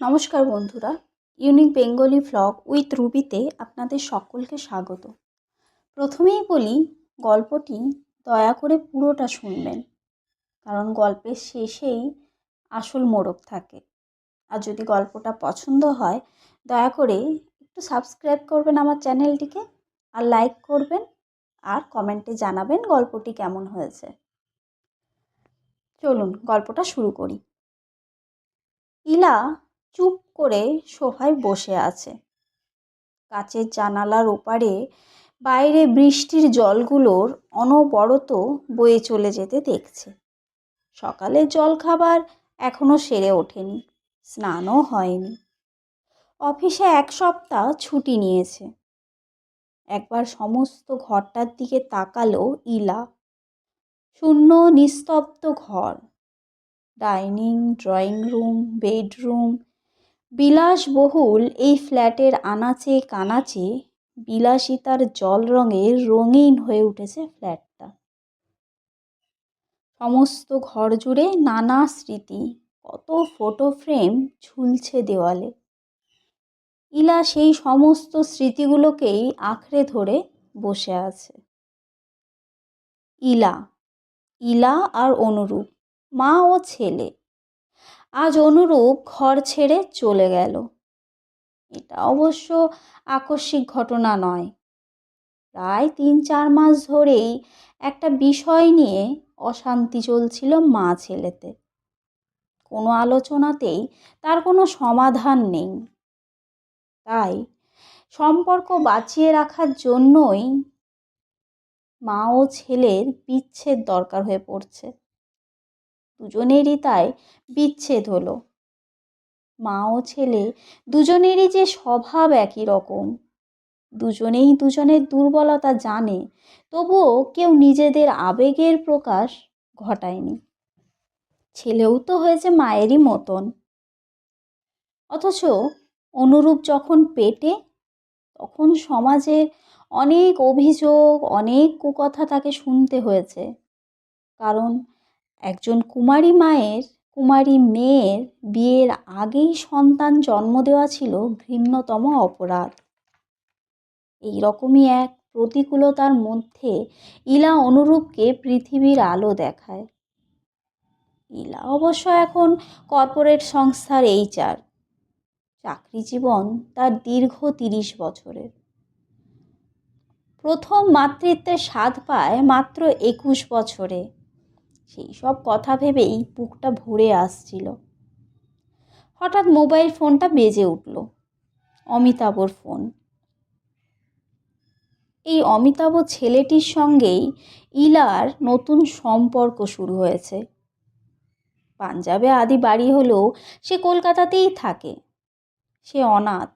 নমস্কার বন্ধুরা unique Bengali vlog with রুবিতে আপনাদের সকলকে স্বাগত। প্রথমেই বলি, গল্পটি দয়া করে পুরোটা শুনবেন, কারণ গল্পের শেষেই আসল মোড়ক থাকে। আর যদি গল্পটা পছন্দ হয়, দয়া করে একটু সাবস্ক্রাইব করবেন আমার চ্যানেলটিকে, আর লাইক করবেন, আর কমেন্টে জানাবেন গল্পটি কেমন হয়েছে। চলুন গল্পটা শুরু করি। ইলা চুপ করে সোফায় বসে আছে। কাচের জানালার ওপারে বাইরে বৃষ্টির জলগুলোর অনবরত বয়ে চলে যেতে দেখছে। সকালের জলখাবার এখনও সেরে ওঠেনি, স্নানও হয়নি। অফিসে এক সপ্তাহ ছুটি নিয়েছে। একবার সমস্ত ঘরটার দিকে তাকালো ইলা। শূন্য নিস্তব্ধ ঘর। ডাইনিং, ড্রয়িং রুম, বেডরুম বিলাসবহুল এই ফ্ল্যাটের আনাচে কানাচে বিলাসিতার জল রঙের রঙিন হয়ে উঠেছে ফ্ল্যাটটা। সমস্ত ঘর জুড়ে নানা স্মৃতি, কত ফটো ফ্রেম ঝুলছে দেওয়ালে। ইলা সেই সমস্ত স্মৃতিগুলোকেই আঁকড়ে ধরে বসে আছে। ইলা ইলা আর অনুরূপ, মা ও ছেলে। আজ অনুরূপ ঘর ছেড়ে চলে গেল। এটা অবশ্য আকস্মিক ঘটনা নয়। প্রায় তিন চার মাস ধরেই একটা বিষয় নিয়ে অশান্তি চলছিল মা ছেলেতে। কোনো আলোচনাতেই তার কোনো সমাধান নেই। তাই সম্পর্ক বাঁচিয়ে রাখার জন্যই মা ও ছেলের বিচ্ছেদ দরকার হয়ে পড়ছে। দুজনেরই তাই বিচ্ছেদ হলো। মা ও ছেলে দুজনেরই যে স্বভাব একই রকম। দুজনেই দুজনের দুর্বলতা জানে, তবুও কেউ নিজেদের আবেগের প্রকাশ ঘটায়নি। ছেলেও তো হয়েছে মায়েরই মতন। অথচ অনুরূপ যখন পেটে, তখন সমাজের অনেক অভিযোগ, অনেক কুকথা তাকে শুনতে হয়েছে। কারণ একজন কুমারী মায়ের, কুমারী মেয়ের বিয়ের আগেই সন্তান জন্ম দেওয়া ছিল ঘৃণ্যতম অপরাধ। এই রকমই এক প্রতিকূলতার মধ্যে ইলা অনুরূপকে পৃথিবীর আলো দেখায়। ইলা অবশ্য এখন কর্পোরেট সংস্থার এইচআর। চাকরি জীবন তার দীর্ঘ তিরিশ বছরের। প্রথম মাতৃত্বের স্বাদ পায় মাত্র একুশ বছরে। সেই সব কথা ভেবেই বুকটা ভরে আসছিল। হঠাৎ মোবাইল ফোনটা বেজে উঠল। অমিতাভর ফোন। এই অমিতাভ ছেলেটির সঙ্গেই ইলার নতুন সম্পর্ক শুরু হয়েছে। পাঞ্জাবে আদি বাড়ি হলেও সে কলকাতাতেই থাকে। সে অনাথ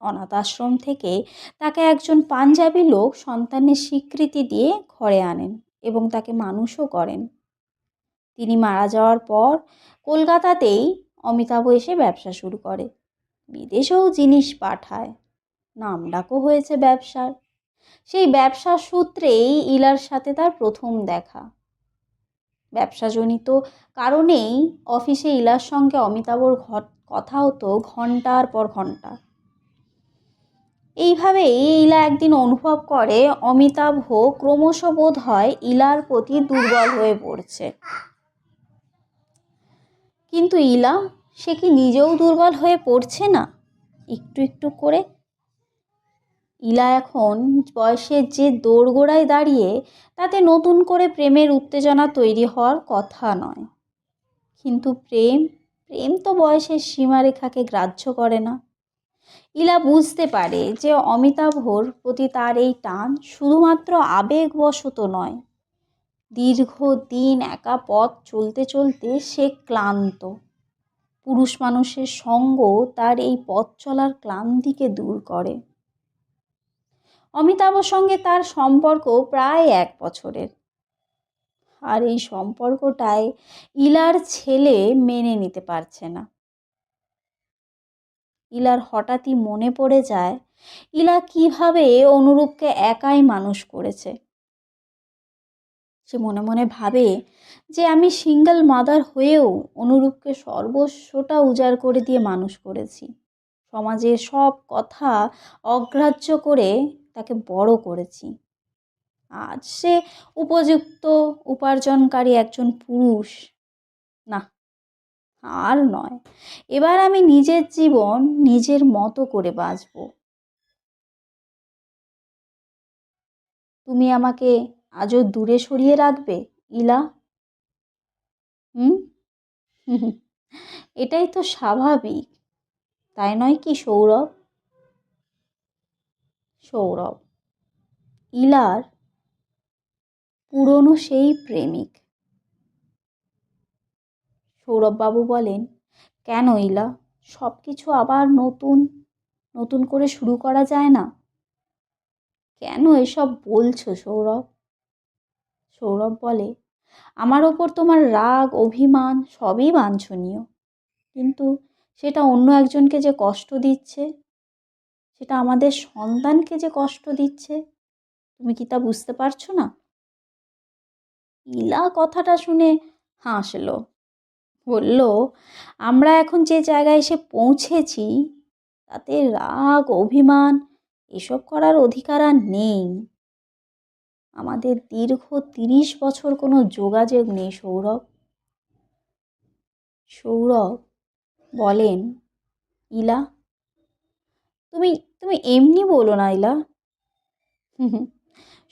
অনাথ আশ্রম থেকে তাকে একজন পাঞ্জাবি লোক সন্তানের স্বীকৃতি দিয়ে ঘরে আনেন এবং তাকে মানুষও করেন। তিনি মারা যাওয়ার পর কলকাতাতেই অমিতাভ এসে ব্যবসা শুরু করে। বিদেশেও জিনিস পাঠায়। নামডাকও হয়েছে ব্যবসার। সেই ব্যবসার সূত্রেই ইলার সাথে তার প্রথম দেখা। ব্যবসাজনিত কারণেই অফিসে ইলার সঙ্গে অমিতাভর কথা হতো ঘণ্টার পর ঘণ্টা এইভাবেই ইলা একদিন অনুভব করে, অমিতাভ ক্রমশ বোধ হয় ইলার প্রতি দুর্বল হয়ে পড়ছে। কিন্তু ইলা, সে কি নিজেও দুর্বল হয়ে পড়ছে না? একটু একটু করে। ইলা এখন বয়সের যে দোরগোড়ায় দাঁড়িয়ে তাতে নতুন করে প্রেমের উত্তেজনা তৈরি হওয়ার কথা নয়। কিন্তু প্রেম প্রেম তো বয়সের সীমারেখাকে গ্রাহ্য করে না। ইলা বুঝতে পারে যে অমিতাভর প্রতি তার এই টান শুধুমাত্র আবেগবশত নয়। দীর্ঘ দিন একা পথ চলতে চলতে সে ক্লান্ত। পুরুষ মানুষের সঙ্গ তার এই পথ চলার ক্লান্তিকে দূর করে। অমিতাভর সঙ্গে তার সম্পর্ক প্রায় এক বছরের। আর এই সম্পর্কটায় ইলার ছেলে মেনে নিতে পারছে না। ইলার হঠাৎই মনে পড়ে যায়, ইলা কীভাবে অনুরূপকে একাই মানুষ করেছে? সে মনে মনে ভাবে যে আমি সিঙ্গেল মাদার হয়েও অনুরূপকে সর্বস্বটা উজাড় করে দিয়ে মানুষ করেছি। সমাজের সব কথা অগ্রাহ্য করে তাকে বড় করেছি। আজ সে উপযুক্ত, উপার্জনকারী একজন পুরুষ। না, আর নয়, এবার আমি নিজের জীবন নিজের মতো করে বাঁচব। তুমি আমাকে আজও দূরে সরিয়ে রাখবে? ইলা? হুম? এটাই তো স্বাভাবিক। তাই নয় কি, সৌরভ? সৌরভ। ইলার পুরনো সেই প্রেমিক। সৌরভবাবু বলেন, কেন ইলা? সব কিছু আবার নতুন নতুন করে শুরু করা যায় না? কেন এসব বলছো সৌরভ? সৌরভ বলে, আমার ওপর তোমার রাগ, অভিমান সবই বাঞ্ছনীয়। কিন্তু সেটা অন্য একজনকে যে কষ্ট দিচ্ছে? সেটা আমাদের সন্তানকে যে কষ্ট দিচ্ছে? তুমি কি তা বুঝতে পারছ না? ইলা কথাটা শুনে হাসলো। বলল, আমরা এখন যে জায়গায় এসে পৌঁছেছি, তাতে রাগ, অভিমান, এসব করার অধিকার আর নেই। আমাদের দীর্ঘ তিরিশ বছর কোনো যোগাযোগ নেই, সৌরভ। সৌরভ বলেন, ইলা, তুমি তুমি এমনি বলো না ইলা।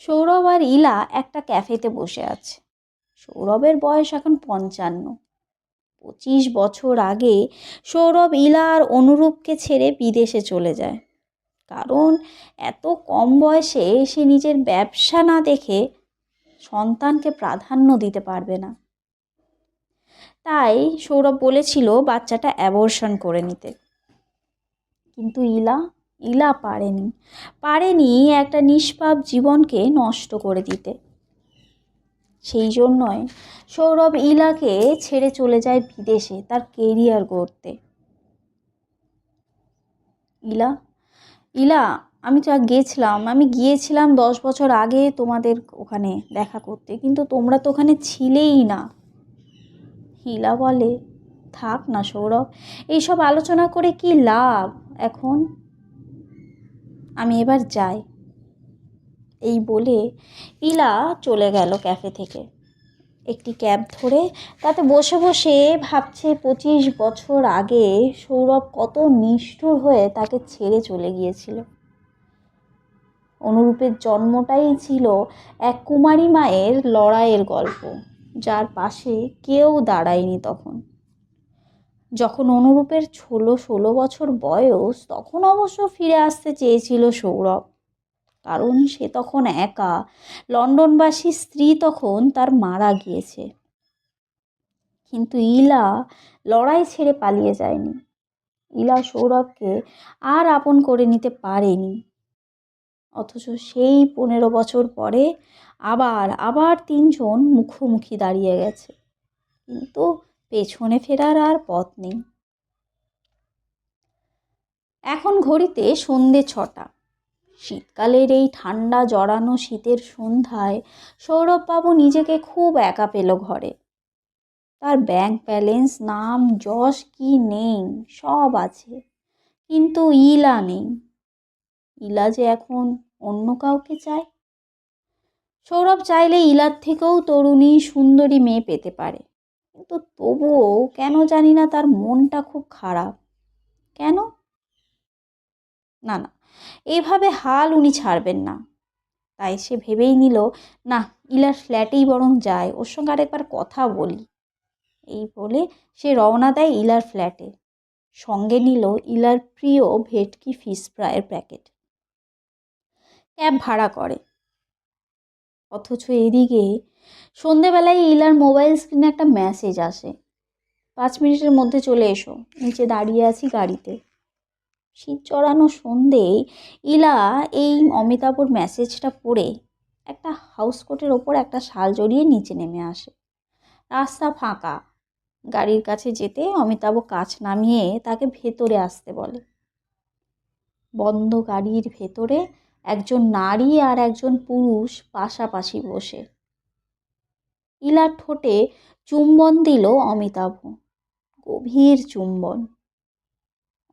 সৌরভ আর ইলা একটা ক্যাফেতে বসে আছে। সৌরভের বয়স এখন পঞ্চান্ন। পঁচিশ বছর আগে সৌরভ ইলা আর অনুরূপকে ছেড়ে বিদেশে চলে যায়। কারণ এত কম বয়সে সে নিজের ব্যবসা না দেখে সন্তানকে প্রাধান্য দিতে পারবে না। তাই সৌরভ বলেছিল বাচ্চাটা অ্যাবর্শন করে নিতে। কিন্তু ইলা ইলা পারেনি। পারেনি একটা নিষ্পাপ জীবনকে নষ্ট করে দিতে। সেই জন্যই সৌরভ ইলাকে ছেড়ে চলে যায় বিদেশে তার কেরিয়ার গড়তে। ইলা ইলা, আমি তো গেছিলাম, আমি গিয়েছিলাম দশ বছর আগে তোমাদের ওখানে দেখা করতে, কিন্তু তোমরা তো ওখানে ছিলেই না। ইলা বলে, থাক না সৌরভ, এইসব আলোচনা করে কি লাভ এখন? আমি এবার যাই। এই বলে ইলা চলে গেল ক্যাফে থেকে। একটি ক্যাব ধরে তাতে বসে বসে ভাবছে পঁচিশ বছর আগে সৌরভ কত নিষ্ঠুর হয়ে তাকে ছেড়ে চলে গিয়েছিল। অনুরূপের জন্মটাই ছিল এক কুমারী মায়ের লড়াইয়ের গল্প, যার পাশে কেউ দাঁড়ায়নি তখন। যখন অনুরূপের ষোলো ষোলো বছর বয়স, তখন অবশ্য ফিরে আসতে চেয়েছিল সৌরভ। কারণ সে তখন একা। লন্ডনবাসী স্ত্রী তখন তার মারা গিয়েছে। কিন্তু ইলা লড়াই ছেড়ে পালিয়ে যায়নি। ইলা সৌরভকে আর আপন করে নিতে পারেনি। অথচ সেই পনেরো বছর পরে আবার আবার তিনজন মুখোমুখি দাঁড়িয়ে গেছে। কিন্তু পেছনে ফেরার আর পথ নেই। এখন ঘড়িতে সন্ধে ছটা। শীতকালের এই ঠান্ডা, জড়ানো শীতের সন্ধ্যায় সৌরভবাবু নিজেকে খুব একা পেল ঘরে। তার ব্যাংক ব্যালেন্স নাম, যশ কি নেই, সব আছে, কিন্তু ইলা নেই। ইলা যে এখন অন্য কাউকে চায়? সৌরভ চাইলে ইলার থেকেও তরুণী, সুন্দরী মেয়ে পেতে পারে, কিন্তু তবুও কেন জানি না তার মনটা খুব খারাপ। কেন? না না। এভাবে হাল উনি ছাড়বেন না। তাই সে ভেবেই নিল, না, ইলার ফ্ল্যাটেই বরং যায় ওর সঙ্গে আরেকবার কথা বলি। এই বলে সে রওনা দেয় ইলার ফ্ল্যাটে। সঙ্গে নিল ইলার প্রিয় ভেটকি ফিশ ফ্রায়ের প্যাকেট। ক্যাব ভাড়া করে। অথচ এদিকে সন্ধেবেলায় ইলার মোবাইল স্ক্রিনে একটা মেসেজ আসে। পাঁচ মিনিটের মধ্যে চলে এসো, নিচে দাঁড়িয়ে আছি গাড়িতে। শীত চড়ানো সন্ধেই ইলা এই অমিতাভর মেসেজটা পড়ে একটা হাউস কোটের ওপর একটা শাল জড়িয়ে নিচে নেমে আসে। রাস্তা ফাঁকা। গাড়ির কাছে যেতে অমিতাভ কাছ নামিয়ে তাকে ভেতরে আসতে বলে। বন্ধ গাড়ির ভেতরে একজন নারী আর একজন পুরুষ পাশাপাশি বসে। ইলার ঠোঁটে চুম্বন দিল অমিতাভ। গভীর চুম্বন।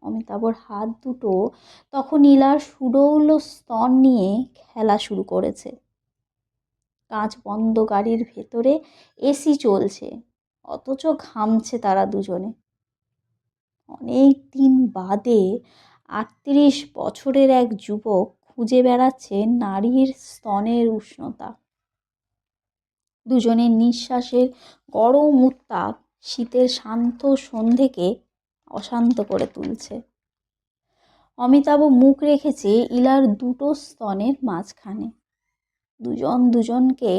অমিতাভর হাত দুটো তখন ইলার সুডৌল স্তন নিয়ে খেলা শুরু করেছে। কাঁচ বন্ধ গাড়ির ভেতরে এসি চলছে, অথচ ঘামছে তারা দুজনে। অনেক দিন বাদে আটত্রিশ বছরের এক যুবক খুঁজে বেড়াচ্ছে নারীর স্তনের উষ্ণতা। দুজনের নিঃশ্বাসের গরম উত্তাপ শীতের শান্ত সন্ধেকে অশান্ত করে তুলছে। অমিতাভ মুখ রেখেছে ইলার দুটো স্তনের মাঝখানে। দুজন দুজনকে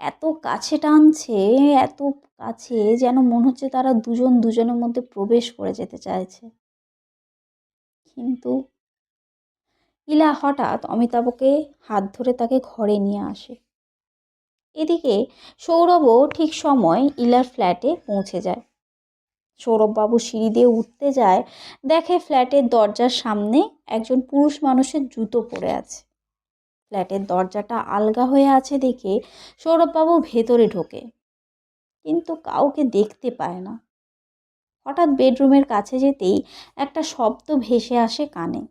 এত কাছে টানছে, এত কাছে যেন মনে হচ্ছে তারা দুজন দুজনের মধ্যে প্রবেশ করে যেতে চাইছে। কিন্তু ইলা হঠাৎ অমিতাভকে হাত ধরে তাকে ঘরে নিয়ে আসে। এদিকে সৌরভও ঠিক সময় ইলার ফ্ল্যাটে পৌঁছে যায়। সৌরভবাবু সিঁড়ি দিয়ে উঠতে যায়, দেখে ফ্ল্যাটের দরজার সামনে একজন পুরুষ মানুষের জুতো পরে আছে। ফ্ল্যাটের দরজাটা আলগা হয়ে আছে দেখে সৌরভবাবু ভেতরে ঢোকে, কিন্তু কাউকে দেখতে পায় না। হঠাৎ বেডরুমের কাছে যেতেই একটা শব্দ ভেসে আসে কানে।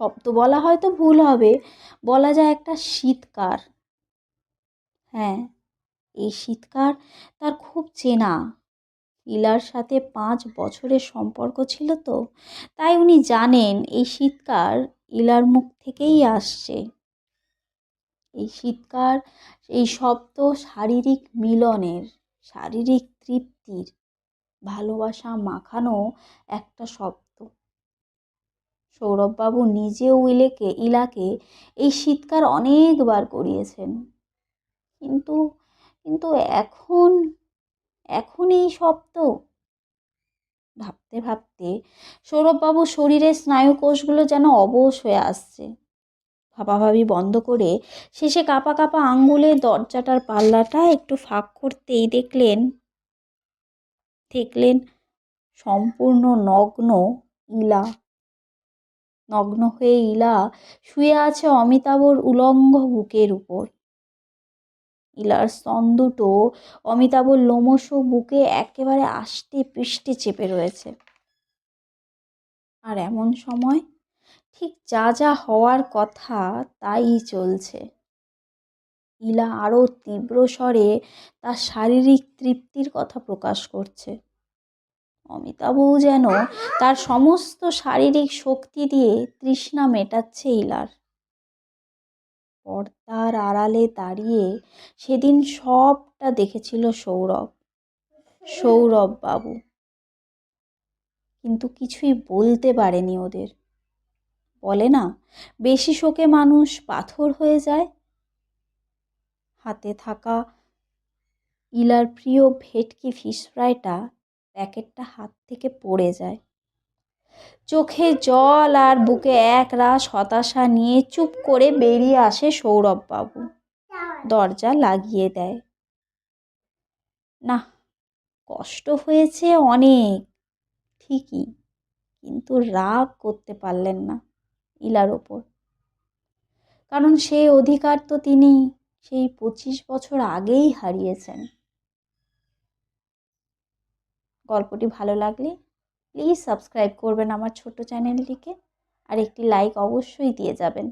শব্দ বলা হয়তো ভুল হবে, বলা যায় একটা শীতকার। হ্যাঁ এই শীতকার তার খুব চেনা। ইলার সাথে পাঁচ বছরের সম্পর্ক ছিল তো, তাই উনি জানেন এই শীতকার ইলার মুখ থেকেই আসছে। এই শীতকার, এই শব্দ শারীরিক মিলনের, শারীরিক তৃপ্তির, ভালোবাসা মাখানো একটা শব্দ। সৌরভবাবু নিজেও ইলেকে, ইলাকে এই শীতকার অনেকবার করিয়েছেন। কিন্তু কিন্তু এখন এখন এই শব্দ ভাবতে ভাবতে সৌরভবাবুর শরীরের স্নায়ুকোষগুলো যেন অবশ হয়ে আসছে। ভাবাভাবি বন্ধ করে শেষে কাপা কাপা আঙ্গুলে দরজাটার পাল্লাটা একটু ফাঁক করতেই দেখলেন দেখলেন সম্পূর্ণ নগ্ন ইলা। নগ্ন হয়ে ইলা শুয়ে আছে অমিতাভর উলঙ্গ বুকের উপর। ইলার স্তন দুটো অমিতাভর লোমশ বুকে একেবারে আষ্টে পৃষ্ঠে চেপে রয়েছে। আর এমন সময় ঠিক যা যা হওয়ার কথা তাই চলছে। ইলা আরও তীব্র স্বরে তার শারীরিক তৃপ্তির কথা প্রকাশ করছে। অমিতাভও যেন তার সমস্ত শারীরিক শক্তি দিয়ে তৃষ্ণা মেটাচ্ছে ইলার। পর্দার আড়ালে দাঁড়িয়ে সেদিন সবটা দেখেছিল সৌরভ সৌরভ বাবু কিন্তু কিছুই বলতে পারেনি ওদের। বলে না, বেশি শোকে মানুষ পাথর হয়ে যায়। হাতে থাকা ইলার প্রিয় ভেটকি ফিশ ফ্রাইটা প্যাকেটটা হাত থেকে পড়ে যায়। চোখে জল আর বুকে এক রাস হতাশা নিয়ে চুপ করে বেরিয়ে আসে সৌরভবাবু। দরজা লাগিয়ে দেয়। না কষ্ট হয়েছে অনেক, ঠিকই, কিন্তু রাগ করতে পারলেন না ইলার ওপর। কারণ সেই অধিকার তো তিনি সেই পঁচিশ বছর আগেই হারিয়েছেন। গল্পটি ভালো লাগলে প্লিজ সাবস্ক্রাইব করবেন আমার ছোট চ্যানেলটিকে আর একটি লাইক অবশ্যই দিয়ে যাবেন।